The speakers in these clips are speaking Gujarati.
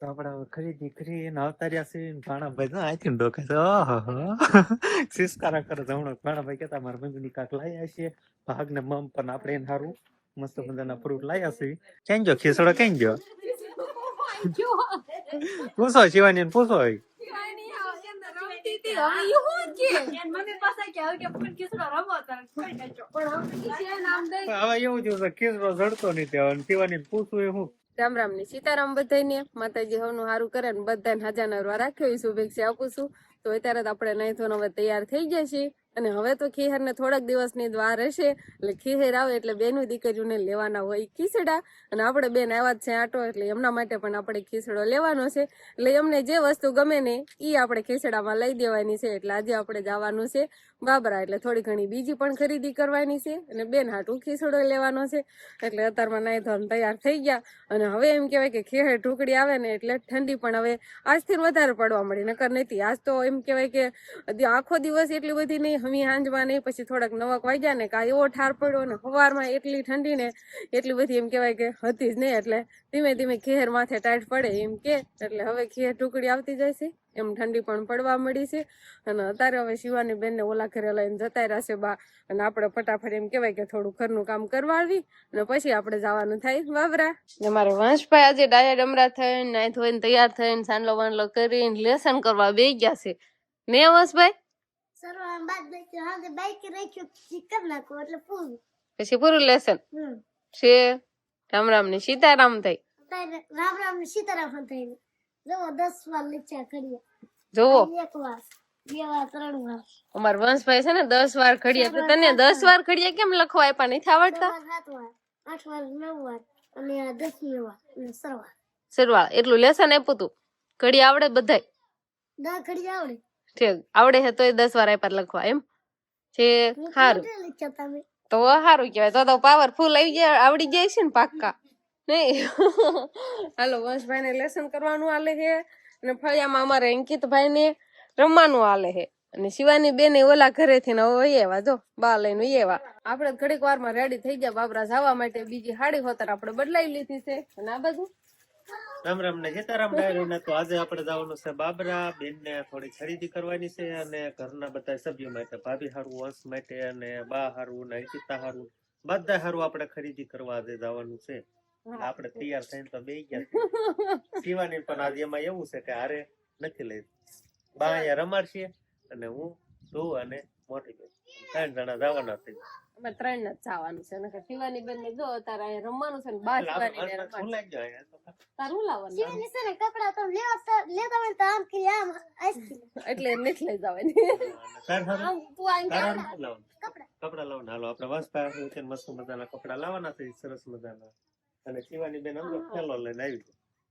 તો આપણે હવે ખરીદી કરીને આવતા રહ્યા છીએ ને ભાણાભાઈ તો આઈથી ડોકે છે. સિસ્કારા કરે છે કહેતા મારા મમ્મીની કાંક લાયા છીએ ભાગ ને મમ પણ આપણે એને સારું મસ્ત મજાના ફ્રૂટ લાયા ક્યાં ગયો? ખીસડો ગયો? પૂછો શિવાની ને પૂછો હવે એવું થયું ખીસડો જડતો નહીં ત્યાં શિવાની ને પૂછવું એ હું. રામ રામની સીતારામ બધાને માતાજી હવનું સારું કરે ને બધાને હાજા નરવા રાખ્યો શુભેચ્છા આપું છું. તો અત્યારે તો આપણે નહીં ધોઈને હવે તૈયાર થઈ ગયા છીએ. અને હવે તો ખીહર ને થોડાક દિવસની દ્વાર હશે. એટલે ખીહેર આવે એટલે બેનું દીકરીઓને લેવાના હોય ખીસડા. અને આપણે બેન આવ્યા જ છે આટો, એટલે એમના માટે પણ આપણે ખીસડો લેવાનો છે. એટલે એમને જે વસ્તુ ગમે ને એ આપણે ખીસડામાં લઈ દેવાની છે. એટલે આજે આપણે જવાનું છે બાબરા એટલે થોડી ઘણી બીજી પણ ખરીદી કરવાની છે અને બેન હાટું ખીસડો લેવાનો છે. એટલે અત્યારમાં નાય ધોન તૈયાર થઈ ગયા અને હવે એમ કહેવાય કે ખેહર ઢુકડી આવે ને એટલે ઠંડી પણ હવે આજથી વધારે પડવા મળી. નકર નથી આજ તો એમ કહેવાય કે આખો દિવસ એટલી બધી નહીં, હમી હાંજમાં નહીં, પછી થોડાક નવક વાગ્યા ને કા એવો ઠાર પડ્યો ને સવારમાં એટલી ઠંડી ને એટલી બધી એમ કહેવાય કે હતી જ નહીં. એટલે ધીમે ધીમે ખેર માથે ટાઈટ પડે એમ કે, એટલે હવે ખેર ઢુકડી આવતી જાય છે. એમ ઠંડી પણ પડવા મળી છે. અને અત્યારે હવે શિવાની બેનને ઓલા ઘરે લઈને જતા રહેશે બા. અને આપણે ફટાફટ એમ કહેવાય કે થોડું ઘરનું કામ કરવાડવી અને પછી આપણે જવાનું થાય વાવરા. ને મારે વંશભાઈ આજે ડાયા ડમરા થઈને નાઈ ધોઈને તૈયાર થઈને સાંડલો વાંડલો કરીને લેસન કરવા બે ગયા છે. ને વંશભાઈ પછી પૂરું. લેસન? છે. રામ રામ ને સીતારામ થઈ. રામ રામ ને સીતારામ થઈ. જવો દસ વાર લીચા કરીએ જોવો અમાર વંશભાઈ છે ને દસ વાર ખડીયા તો તને દસ વાર ખડીયા કેમ લખવા આપ્યા નથી આવડતા વાર સાત વાર. આઠ વાર નવ વાર અને આ દસમી વાર અને એટલું લેસન આપ્યું તું? ઘડી આવડે બધાય. ઘડી આવડે. ઠીક આવડે છે તોય દસ વાર આપ્યા લખવા એમ? છે સારું તો સારું કહેવાય. તો તો પાવરફુલ આવી જાય આવડી જાય છે ને પાક્કા. નહીં હાલો વંશભાઈ ને લેસન કરવાનું આલે છે અને ફળિયામાં અમારે અંકિતભાઈ ને રમવાનું હાલે છે. અને શિવાની બેન ઓલા ઘરેથી ને હવે વહી આવ્યા જો, બા રેડી થઈ ગયા બાબરા જવા માટે. બીજી હાડી હોતર આપણે બદલાઈ લીધી છે. અને આ બધું રામ રામ ને સીતારામ ડાયરી તો આજે આપણે જવાનું છે બાબરા. બેન ને થોડી ખરીદી કરવાની છે અને ઘરના બધા સભ્યો માટે ભાભી હારું, વંશ માટે અને બા હારું ને અંકિતા બધા હારું આપણે ખરીદી કરવા જવાનું છે. આપણે તૈયાર થઈને તો બે ગયા શિવાની પણ આજે એમાં એવું છે કે હારે નથી લઈ. બા અહીંયા રમાડશે અને હું તું અને મોટી બેન. ત્રણ જણા જવાના થઈ અમે ત્રણ જ જવાનું છે. અને શિવાની બેન ને જો તારે અહીંયા રમવાનું છે ને બા શિવાની? તારું લાવવાનું? શિવાની છે ને કપડા તો લેવા લેતા હોય તો આમ કરી આમ એટલે નથી લઈ જવાની. આમ તું? કપડા. કપડા લાવવાના? હાલો આપણે વસ્તા છે મસ્ત મજાના કપડા લાવવાના છે. સરસ મજાના. અને શિવાની બેન અંદર થેલો લઈને આવી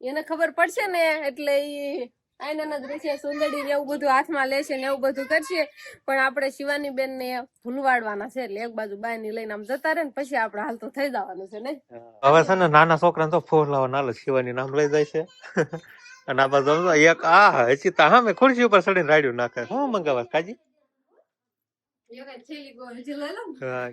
એને ખબર પડશે ને એટલે ઈ આઈના જ રહેશે સુંદડી એવું બધું હાથમાં લેશે ને એવું બધું કરશે. પણ આપણે શિવાની બેન ને ભૂલવાડવાના છે એટલે એક બાજુ બાયની લઈને આમ જતા રહે ને પછી આપણે તો થઈ જવાનું છે ને હવે છે ને નાના છોકરા તો ફોન લાવવા નાલો શિવાની નામ લઈ જાય છે. અને આ બાજુ એક આ હજી તા હા મેં ખુરશી ઉપર ચડીને રાડ્યું નાખે. હું મંગાવા કાજી?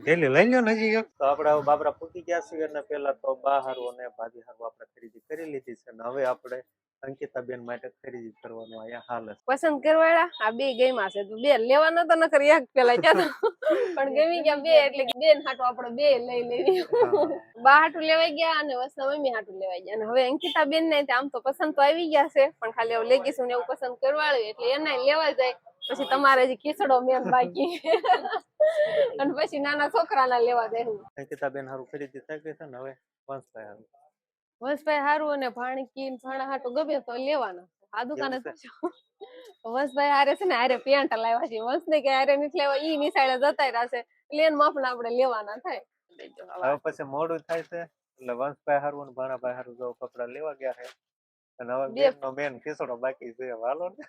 ગેલી લઈ લ્યો ને હજી તો આપણે બાબરા પૂકી ગયા છીએ અને પેલા તો બા અને ભાભી હારું આપણે ખરીદી કરી લીધી છે અને હવે આપણે અંકિતા બેન માટે ખરીદી કરવાનું અહીંયા હાલ છે પસંદ કરવાડા આ બે ગેમા છે. બે લેવાના તો નકર એક પેલા ક્યાં પણ ગમી ગયા બે એટલે બેન હાટુ આપણે બે લઈ લેવી. બા હાટુ લેવાઈ ગયા અને વસના મમ્મી હાટુ લેવાઈ ગયા. અને હવે અંકિતા બેન ને આમ તો પસંદ તો આવી ગયા છે પણ ખાલી હવે લેગીસું ને એવું પસંદ કરવાડ્યું એટલે એને લેવા જાય. પછી તમારે જે ખીચડો મેં બાકી. અને પછી નાના છોકરાના લેવા દેવું અંકિતા બેન હારું ખરીદી ગઈ છે ને હવે? વંશભાઈ હારું. વંશભાઈ હારું અને ભાણકી ને ભાણા હાટુ ગમે તો લેવાના. આ દુકાને વસભાઈ હારે છે ને હારે પેન્ટ લાવ્યા છે. વંશ ને કે હારે નથી લેવા ઈ નિશાળે જતા રહેશે લેન માપના આપણે લેવાના થાય. હવે. હવે પછી મોડું થાય છે. એટલે વંશભાઈ હારું અને ભાણાભાઈ હારું જો કપડા લેવા ગયા છે. અને હવે બેન નો બેન ખીસડો બાકી છે હાલો ને.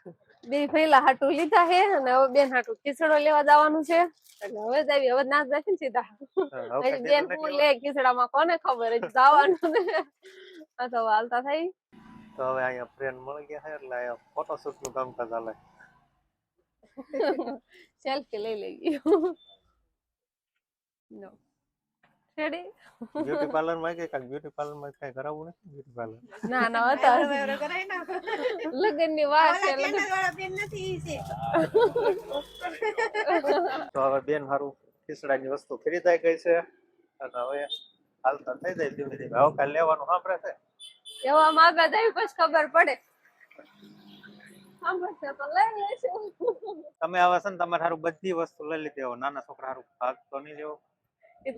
બે પહેલા હાટુ લીધા છે અને હવે બેન હાટુ ખીચડો લેવા જવાનું છે. એટલે હવે જ આવી હવે ના જાય ને સીધા. હવે બેન હું લે ખીચડામાં કોને ખબર હજી જવાનું આ તો હાલતા થઈ. તો હવે અહીંયા ફ્રેન્ડ મળી ગયા છે એટલે અહીંયા ફોટોશૂટનું કામકાજ ચાલે સેલ્ફી લઈ લઈ નો રેડી બ્યુટી પાર્લરમાં કે કાંઈક બ્યુટી પાર્લરમાં કઈ કરાવવું નથી? બ્યુટી પાર્લર ના ના હતા લગ્નની વાત છે લગ્ન. તો હવે બેન હારું ખીસડાની વસ્તુ ખરીદાઈ ગઈ છે. અને હવે હાલતા થઈ જાય ધીમે ધીમે. હવે કાલ લેવાનું સાંભળે છે એવા માગા જાય પછી ખબર પડે. સાંભળશે તો લઈ લેશું. તમે આવા છે ને તમારે હારું બધી વસ્તુ લઈ લીધી. નાના છોકરા હારું ભાગ તો નહીં લેવો.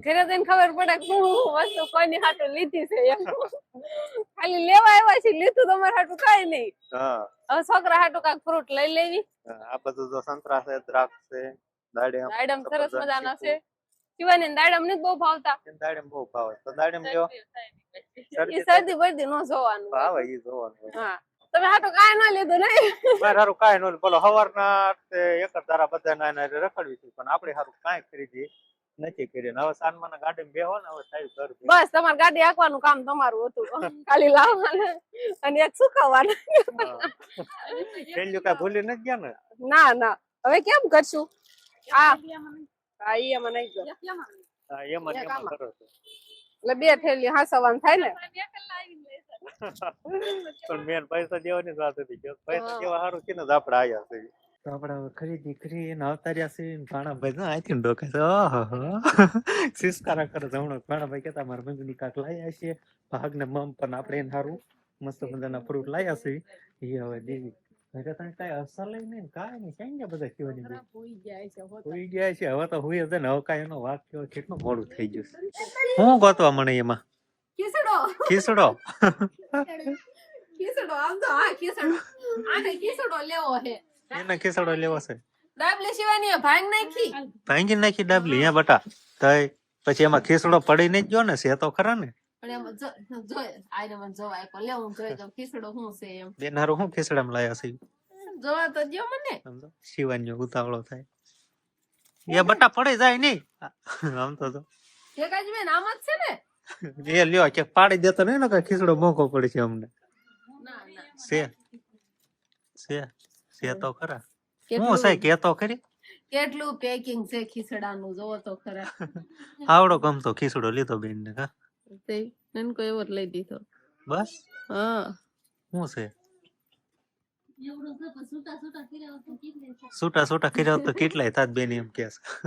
ઘરે જઈને ખબર પડે કે હું વસ્તુ કોઈની હાટું લીધી છે એમ. ખાલી લેવા આવ્યા છે લીધું તમારે હાટુ કઈ નહીં. હવે છોકરા હાટુ કાંઈક ફ્રૂટ લઈ લેવી. આ બધું જો સંતરા છે દ્રાક્ષ છે દાડમ દાડમ સરસ મજાના છે. શિવાની ને દાડમ નથી બહુ ભાવતા. દાડમ બહુ ભાવે. તો દાડમ લ્યો. ઈ શરદી બરદી નો જોવાનું. ભાવે ઈ જોવાનું. હા. તમે હાટુ કાંઈ ના લીધું નહીં મારે હારું કાંઈ ન બોલો હવારના એક ધારા બધા ના રખડવી હતી પણ આપણે હારું કાંઈ ખરીદી નથી કરી ને હવે સાનમાના ગાડી બેહો ને હવે સાહેબ ઘર બસ તમારે ગાડી હાંકવાનું કામ તમારું હતું. ખાલી લાવવાનું અને એક સુકાવવાનું પેલું કઈ ભૂલી નથી ગયા ને? ના ના. હવે કેમ કરશું? આ હા ઈ એમાં નહીં ગયો હા, એમાં એમાં કરો છો. એટલે બે થેલી હાસવાનું થાય ને? પણ મેન પૈસા દેવાની કે પૈસા દેવા સારું છે ને આપડે આયા છે તો આપણે હવે ખરીદી એને આવતા રહ્યા છે ભાણા ભાઈ ના આથી ડોકે છે. ઓહો સિસ્કારા કરે જમણો ભાણા ભાઈ કહેતા મારા મંજુની કાક લાયા છે ભાગ ને મમ પણ આપણે એને સારું મસ્ત મજાના ફ્રૂટ લાયા છે. એ હવે દેવી તને કાંઈ અસર લઈ નહીં કાંઈ નહીં ક્યાં ગયા બધા કહેવાની નહીં હોઈ ગયા છે હવે તો હુઈ હશે ને. હવે કાંઈ એનો કેવો કેટલું મોડું થઈ ગયું છે. હું ગોતવા મને એમાં? ખીસડો. ખીસડો. ખીસડો. આમ તો હા ખીસડો. આને ખીસડો લેવો એને ખીસડો લેવો છે. ડાબલી શિવાની ભાંગ નાખી. ભાંગી નાખી ડાબલી હે બટા. તઈ પછી એમાં ખીસડો પડી નહીં ગયો ને છે તો ખરા ને? જો ખીસડામાં લાયા છે? જોવા તો મને. ઉતાવળો થાય. એ બટા પડે જાય નહીં. આમ તો તો બેન આમ જ છે ને? એ લ્યો કે પાડી દેતો નહીં ને કે ખીસડો મોંઘો પડે છે અમને. ના ના. છે. છે. છે તો ખરા. હું છે કે તો ખરી? કેટલું પેકિંગ છે ખીસડાનું જોવો તો ખરા. આવડો ગમતો ખીસડો લીધો બેન ને કા તે નનકો એવો જ લઈ દીધો. બસ? હા. હું છે? છૂટા છૂટા કર્યા તો કેટલાય થાત બેન એમ કે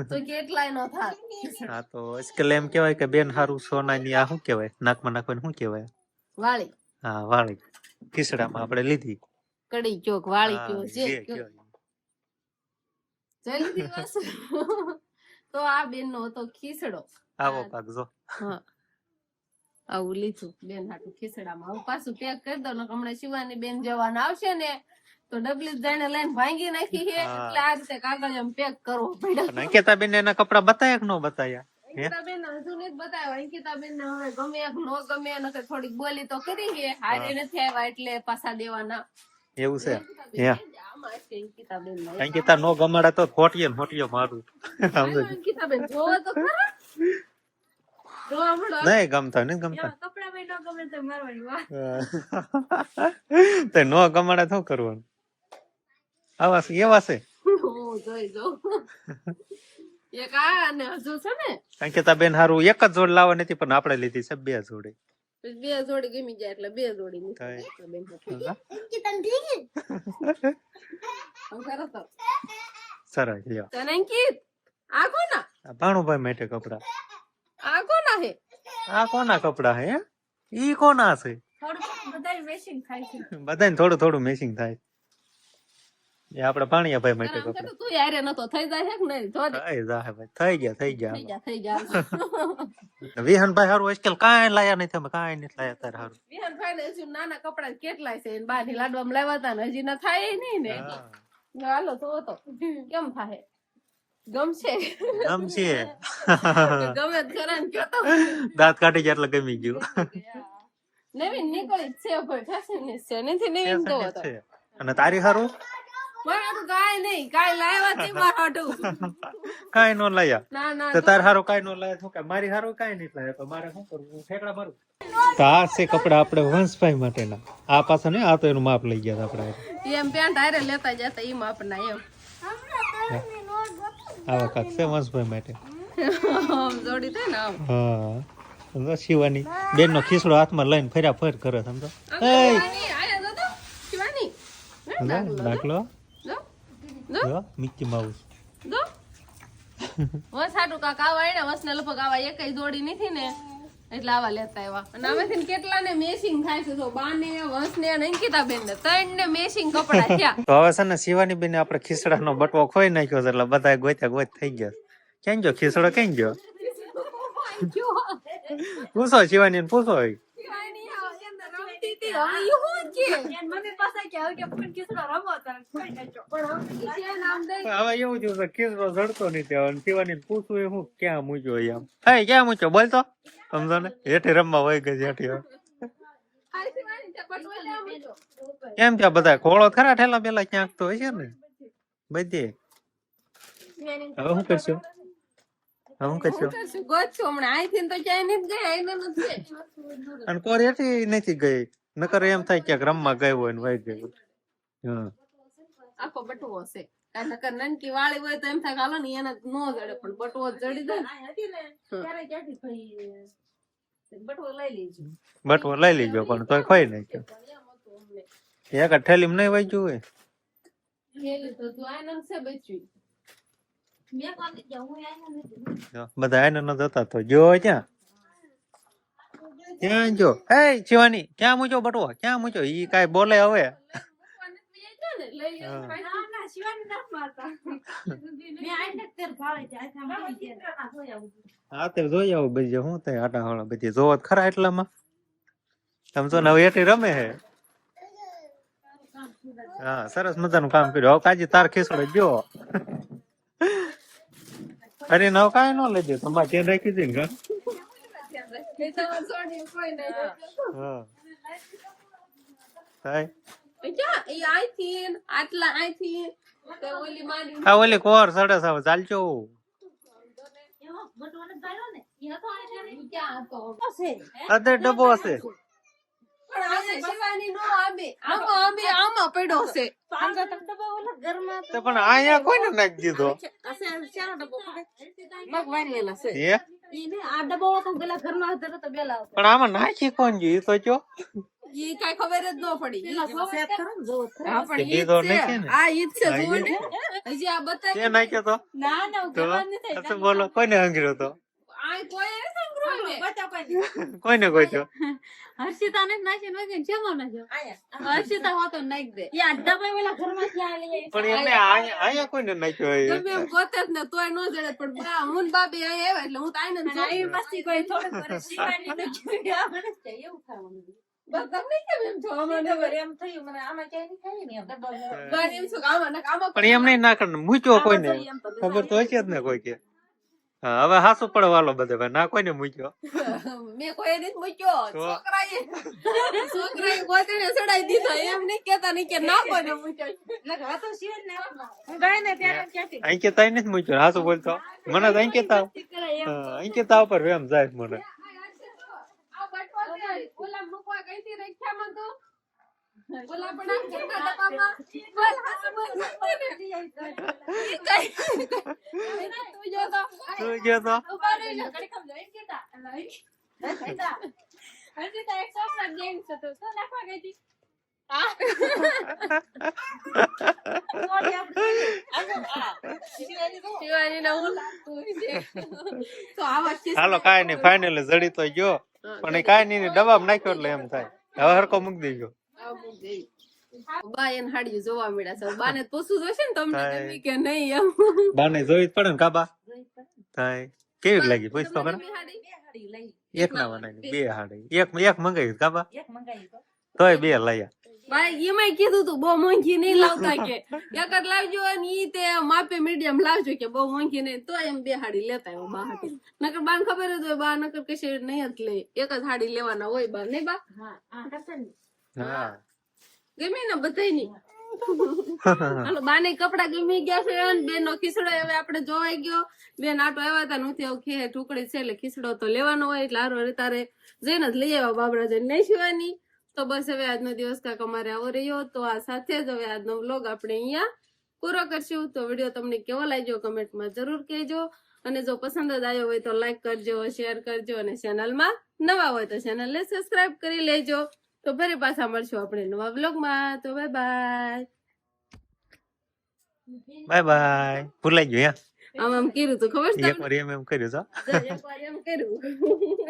તો કેટલાય નો થાત. હા તો આજકાલ એમ કેવાય કે બેન હારું સોનાની આ શું કેવાય નાકમાં નાખવાની શું કેવાય વાળી. હા વાળી. ખીસડામાં આપણે લીધી. કડી ચોક વાળી ચોક જે જલ્દી બસ. તો આ બેન નો હતો ખીસડો. આવો પાક જો. હા. આવું લીધું બેન હાટું ખીસડામાં. હવે પાછું પેક કરી દો ને હમણાં શિવાની બેન જવાના આવશે ને તો ડબલી જાણે લઈને ભાંગી નાખી છે એટલે આ રીતે કાગળ એમ પેક કરવો પડ્યો. અંકિતા બેન એના કપડા બતાયા કે ન બતાયા? અંકિતાબેન હજુ નથી બતાવ્યો. અંકિતાબેન ને હવે ગમે નો ગમે થોડીક બોલી તો કરી છે હારે નથી આવ્યા એટલે પાછા દેવાના. એવું છે. માં. અંકિતા નો ગમાડે તો ખોટીએ ને મારું. નહીં ગમતા નહીં ગમતા. તે ન ગમે તો મારવાની વાત. તો નો ગમાડે શું કરવાનું? આવા છે એવા છે. હું અંકિતા બેન હારું એક જ જોડ લાવવા નથી પણ આપણે લીધી છે બે જોડી. બે જોડી ગમી જાય એટલે બે જોડી મૂકી કાંઈ. અંકિતાબેન હાટુ. સમજા? કે તને ઠીક છે આમ કરો તો. સરસ લ્યો તને અંકિત આ કોના આ ભાણુભાઈ માટે કપડા આ કોના હે આ કોના કપડા હે ઈ કોના છે થોડું બધા મેચિંગ થાય છે બધાને થોડું થોડું મેચિંગ થાય એ આપણે ભાણિયાભાઈ માટે કપડા તો તું યારે નતો થઈ જાય છે કે નહીં? જો થઈ જાય ભાઈ થઈ ગયા થઈ થઈ ગયા થઈ જા વિહાનભાઈ હારું આજકાલ કાંઈ લાયા નથી અમે કાંઈ નથી લાયા તાર હારું. વિહાનભાઈ ને હજી નાના કપડા કેટલાય છે બહારની લાડવામાં લાવ્યા હતા ને હજી ના થાય નહીં ને. હાલો તો તો. કેમ થાય? ગમશે? ગમશે. ગમે ખરા ને કયો દાંત કાઢી ગયા એટલે ગમી ગયું. નવીન નીકળી છે ભાઈ ફેશન છે. નથી નવીન તો. અને તારી હારું? કાંઈ નહીં કાંઈ લાવ્યા તે મારા હાટુ. નો લાયા. ના ના તો તાર હારો કાંઈ નો લાયા. કે મારી હારો કાંઈ નહીં લાયા તો મારે શું કરવું? ફેકડા મારું. તો આ છે કપડા આપણે વંશભાઈ માટેના. આ પાછા ને આ તો એનું માપ લઈ ગયા આપણે. એમ પેન્ટ હારે લેતા જતા એ માપ ના એમ. તો આવા કાક છે વંશભાઈ માટે. જોડી થાય ને આમ. હા શિવાની બેન નો ખીસડો હાથમાં લઈને ફર્યા ફર કરે તો. સમજો? દાખલો જો. દાખલો જો. જો. જો મિકી માઉસ જો. વસ હાટુ કાક આવા એને વસને લગભગ આવા એકય જોડી નથી ને એટલે આવા લેતા આવ્યા અને આમાંથી કેટલા ને મેચિંગ થાય છે જો વંશ ને અને અંકિતાબેન ને ત્રણ ને મેસિંગ કપડા થયા તો હવે છે ને શિવાની બેન આપણે ખીસડાનો બટવો ખોઈ નાખ્યો છે એટલે બધા ગોત્યા ગોત થઈ ગયા ક્યાં ગયો ખીસડો ક્યાં ગયો પૂછો શિવાની ને પૂછો અંદર રમતી હતી, હવે ઈ હું કે? પણ હવે ઈ છે નામ દઈ હવે એવું થયું કે ખીસડો જડતો નથી હવે. શિવાની ને પૂછવું એ હું ક્યાં મૂક્યો એમ હે ક્યાં મૂક્યો? બોલતો સમજો ને? હેઠે રમવા હવે. શિવાની તે પટવા લેવા માંડ્યો. એમ કે બધા? ખોળો ખરા ઠેલા પેલા ક્યાંક તો હશે ને? બધે. હવે શું કરશું? શું કરશું? ગોતશું હમણાં અહીંથી તો ક્યાંય નથી ગયા એને નથી ગયા. અને કોર હેઠી નથી ગઈ. નકર એમ થાય ક્યાંક રમવા ગઈ હોય ને વહી ગઈ હોય. હા. આખો બટવો છે. નકર નાનકી વાળી હોય તો એમ થાય હાલો ને એને નો જડે પણ બટવો જ જડી જાય ને. બટવો લઈ લેજો. પણ તોય ખોઈ નાખ્યો. એક જ ઠેલીમાં નહીં વાંચ્યું હોય? તો છે બચ્યું. બધા આને ન જતા તો જો ક્યાં ક્યાં જો હે શિવાની ક્યાં મૂક્યો બટવો ક્યાં મૂક્યો ઈ કાઈ બોલે હવે હા તે જોઈ આવું બધી શું થાય આટા હાળા બધી જોવો તો ખરા એટલામાં તમે જો નવ એટી રમે હે હા સરસ મજાનું કામ કર્યું હવે કાજી તાર ખીસડો ગયો અરે નવ કાય ન લેજે તમારે ત્યાં રાખી દે ને હા. થાય. ઓલી કોર સડે સાવ ચાલજો ક્યાં ડબ્બો હશે. તો પણ અહીંયા કોઈને નાખી દીધો? પણ આમાં નાખી કોણ ઈ તો જો. કઈ ખબર જ ન પડી? આ ઈ છે. હજી આ બતાવી નાખ્યો તો? બોલો કોઈને હંગર્યો તો? કોઈ કોઈ તો. હર્ષિતા ને નાખી નાખી ના જો હર્ષિતા હોતો નાખ દે. પણ એમને અહીંયા અહીંયા કોઈને નાખ્યો હોય તમે એમ ગોતે જ ને તોય નો જડે પણ બા હું બાબી અહીંયા આવ્યા એટલે હું તો આઈને એવું જોઉં. બસ તમને કેમ એમ છો આમાં ને બસ એમ છું કામ આમાં ને આમાં પણ એમ નહીં નાખવાનું મૂક્યો કોઈને. ખબર તો હશે જ ને કોઈ કે. હવે હાસુ પડવાલો બધે ભાઈ ના કોઈને મૂક્યો. મેં કોઈ ને મૂક્યો. તો? છોકરાએ છોકરાએ ગોતીને સડાઈ દીધો એમ નહીં કેતા નહીં કે ના કોઈને મૂક્યો અહીં કે તાઈ નથી મૂક્યો હાસુ બોલતો. મને તો અહીં કેતા અહીં કેતા ઉપર એમ જાય મને. આ બટવા ઓલા મૂકવા ગઈ હતી રક્ષામાં તો. બોલ, કઈ- હાલો કાંઈ નહીં ફાઇનલ જડી તો ગયો. પણ એ નઈ ડબ્બામાં નાખ્યો એટલે એમ થાય. હવે હરકો મૂકી દેજો. બા એને હાડિયું જોવા મળ્યા છે. બાને પૂછવું જોઈશે ને તમને ગમી કે નહીં એમ. બાને જોઈ જ પડે ને કાબા? થાય કેવી લાગી? પૂછ તો ખરા? તમને ગમી હાડી? એક ના બનાવી બે હાડી. એક એક મંગાવી કાબા? તોય બે લાયા. ભાઈ એમાંય કીધું તું બહુ મોંઘી નહીં લાવતા કે. એક લાવજો અને ઈ તે માપે મીડિયમ લાવજો કે બહુ મોંઘી નહીં. તો એમ બે હાડી લેતા આવ્યો બા હાડી નકર બાને ખબર જ હોય બા નકર કશે નહીં જ લે. એક જ હાડી લેવાના હોય બા. નહીં બા? હા ગમી ને બધાયની હાલો બાને કપડા ગમી ગયા છે અને બેનનો ખીસડો હવે આપણે જોવાઈ ગયો. બેન આટો આવ્યા હતા નથી આવું ખે ટુકડી છે એટલે ખીસડો તો લેવાનો હોય એટલે હારો તારે જઈને જ લઈ આવ્યા બાબરા જઈને નહીં સિવાની તો બસ હવે આજનો દિવસ કાંક અમારે આવો રહ્યો તો આ સાથે જ હવે આજનો વ્લોગ આપણે અહીંયા પૂરો કરશું. તો વીડિયો તમને કેવો લાગ્યો કમેન્ટમાં જરૂર કહેજો. અને જો પસંદ જ આવ્યો હોય તો લાઈક કરજો શેર કરજો અને ચેનલમાં નવા હોય તો ચેનલને સબસ્ક્રાઇબ કરી લેજો. તો ફરી પાછા મળશું આપણે નવા વ્લોગમાં. તો બાય બાય બાય બાય ભૂલાઈ ગયું આમ આમ કર્યું તું ખબર છે એમ એમ કર્યું તો. એમ કર્યું.